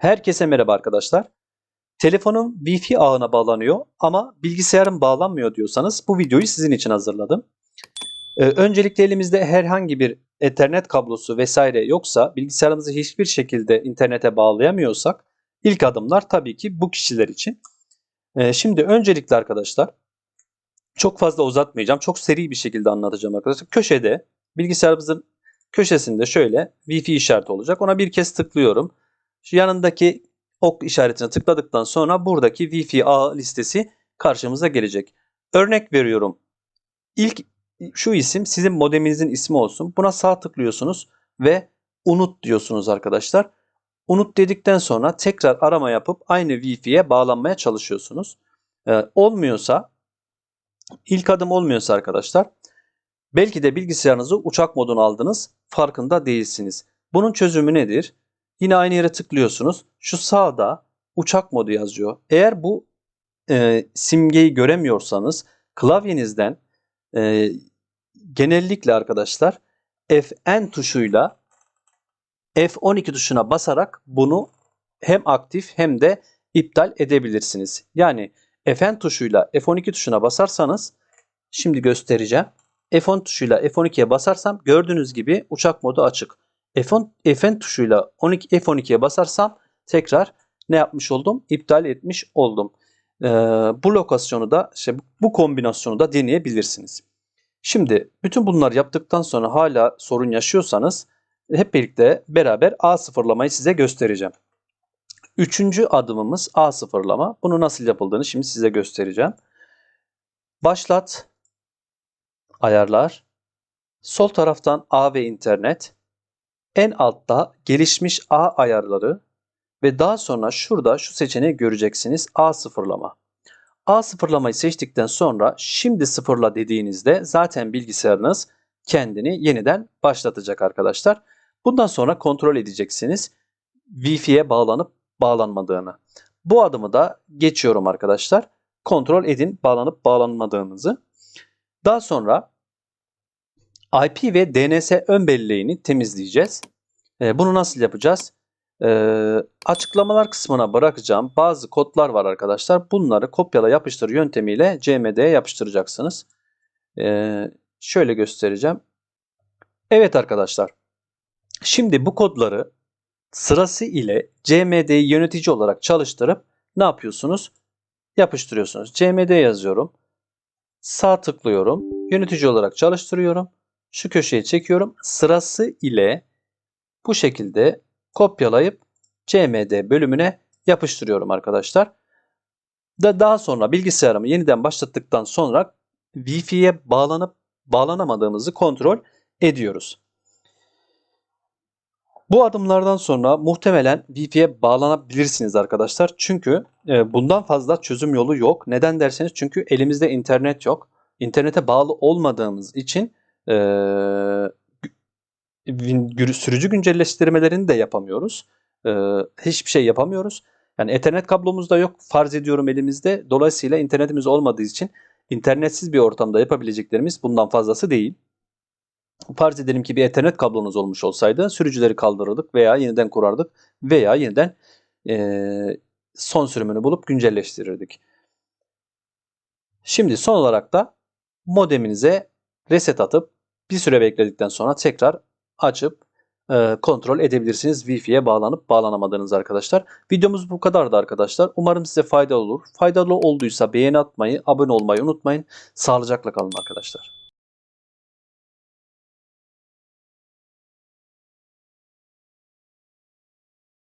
Herkese merhaba arkadaşlar. Telefonum Wi-Fi ağına bağlanıyor ama bilgisayarım bağlanmıyor diyorsanız bu videoyu sizin için hazırladım. Ee, öncelikle elimizde herhangi bir Ethernet kablosu vesaire yoksa bilgisayarımızı hiçbir şekilde internete bağlayamıyorsak ilk adımlar tabii ki bu kişiler için. Ee, şimdi öncelikle arkadaşlar çok fazla uzatmayacağım. Çok seri bir şekilde anlatacağım arkadaşlar. Köşede bilgisayarımızın köşesinde şöyle Wi-Fi işareti olacak. Ona bir kez tıklıyorum. Şu yanındaki ok işaretine tıkladıktan sonra buradaki Wi-Fi ağ listesi karşımıza gelecek. Örnek veriyorum. İlk şu isim sizin modeminizin ismi olsun. Buna sağ tıklıyorsunuz ve unut diyorsunuz arkadaşlar. Unut dedikten sonra tekrar arama yapıp aynı Wi-Fi'ye bağlanmaya çalışıyorsunuz. Ee, olmuyorsa ilk adım olmuyorsa arkadaşlar belki de bilgisayarınızı uçak moduna aldınız farkında değilsiniz. Bunun çözümü nedir? Yine aynı yere tıklıyorsunuz. Şu sağda uçak modu yazıyor. Eğer bu e, simgeyi göremiyorsanız klavyenizden e, genellikle arkadaşlar Fn tuşuyla F12 tuşuna basarak bunu hem aktif hem de iptal edebilirsiniz. Yani Fn tuşuyla F12 tuşuna basarsanız şimdi göstereceğim. F10 tuşuyla F12'ye basarsam gördüğünüz gibi uçak modu açık. F10, Fn tuşuyla 12, F12'ye basarsam tekrar ne yapmış oldum? İptal etmiş oldum. Ee, bu lokasyonu da işte bu kombinasyonu da deneyebilirsiniz. Şimdi bütün bunlar yaptıktan sonra hala sorun yaşıyorsanız hep birlikte beraber A sıfırlamayı size göstereceğim. Üçüncü adımımız A sıfırlama. Bunu nasıl yapıldığını şimdi size göstereceğim. Başlat. Ayarlar. Sol taraftan A ve internet. En altta gelişmiş A ayarları ve daha sonra şurada şu seçeneği göreceksiniz. A sıfırlama. A sıfırlamayı seçtikten sonra şimdi sıfırla dediğinizde zaten bilgisayarınız kendini yeniden başlatacak arkadaşlar. Bundan sonra kontrol edeceksiniz Wi-Fi'ye bağlanıp bağlanmadığını. Bu adımı da geçiyorum arkadaşlar. Kontrol edin bağlanıp bağlanmadığınızı. Daha sonra IP ve DNS ön belleğini temizleyeceğiz. Ee, bunu nasıl yapacağız? Ee, açıklamalar kısmına bırakacağım. Bazı kodlar var arkadaşlar. Bunları kopyala yapıştır yöntemiyle CMD'ye yapıştıracaksınız. Ee, şöyle göstereceğim. Evet arkadaşlar. Şimdi bu kodları sırası ile CMD'yi yönetici olarak çalıştırıp ne yapıyorsunuz? Yapıştırıyorsunuz. CMD yazıyorum. Sağ tıklıyorum. Yönetici olarak çalıştırıyorum. Şu köşeye çekiyorum. Sırası ile bu şekilde kopyalayıp CMD bölümüne yapıştırıyorum arkadaşlar. Da daha sonra bilgisayarımı yeniden başlattıktan sonra Wi-Fi'ye bağlanıp bağlanamadığımızı kontrol ediyoruz. Bu adımlardan sonra muhtemelen Wi-Fi'ye bağlanabilirsiniz arkadaşlar. Çünkü e, bundan fazla çözüm yolu yok. Neden derseniz çünkü elimizde internet yok. İnternete bağlı olmadığımız için e, sürücü güncelleştirmelerini de yapamıyoruz. E, hiçbir şey yapamıyoruz. Yani Ethernet kablomuz da yok. Farz ediyorum elimizde. Dolayısıyla internetimiz olmadığı için internetsiz bir ortamda yapabileceklerimiz bundan fazlası değil. Farz edelim ki bir Ethernet kablonuz olmuş olsaydı sürücüleri kaldırırdık veya yeniden kurardık veya yeniden e, son sürümünü bulup güncelleştirirdik. Şimdi son olarak da modeminize reset atıp bir süre bekledikten sonra tekrar açıp e, kontrol edebilirsiniz Wi-Fi'ye bağlanıp bağlanamadığınız arkadaşlar. Videomuz bu kadardı arkadaşlar. Umarım size faydalı olur. Faydalı olduysa beğeni atmayı, abone olmayı unutmayın. Sağlıcakla kalın arkadaşlar.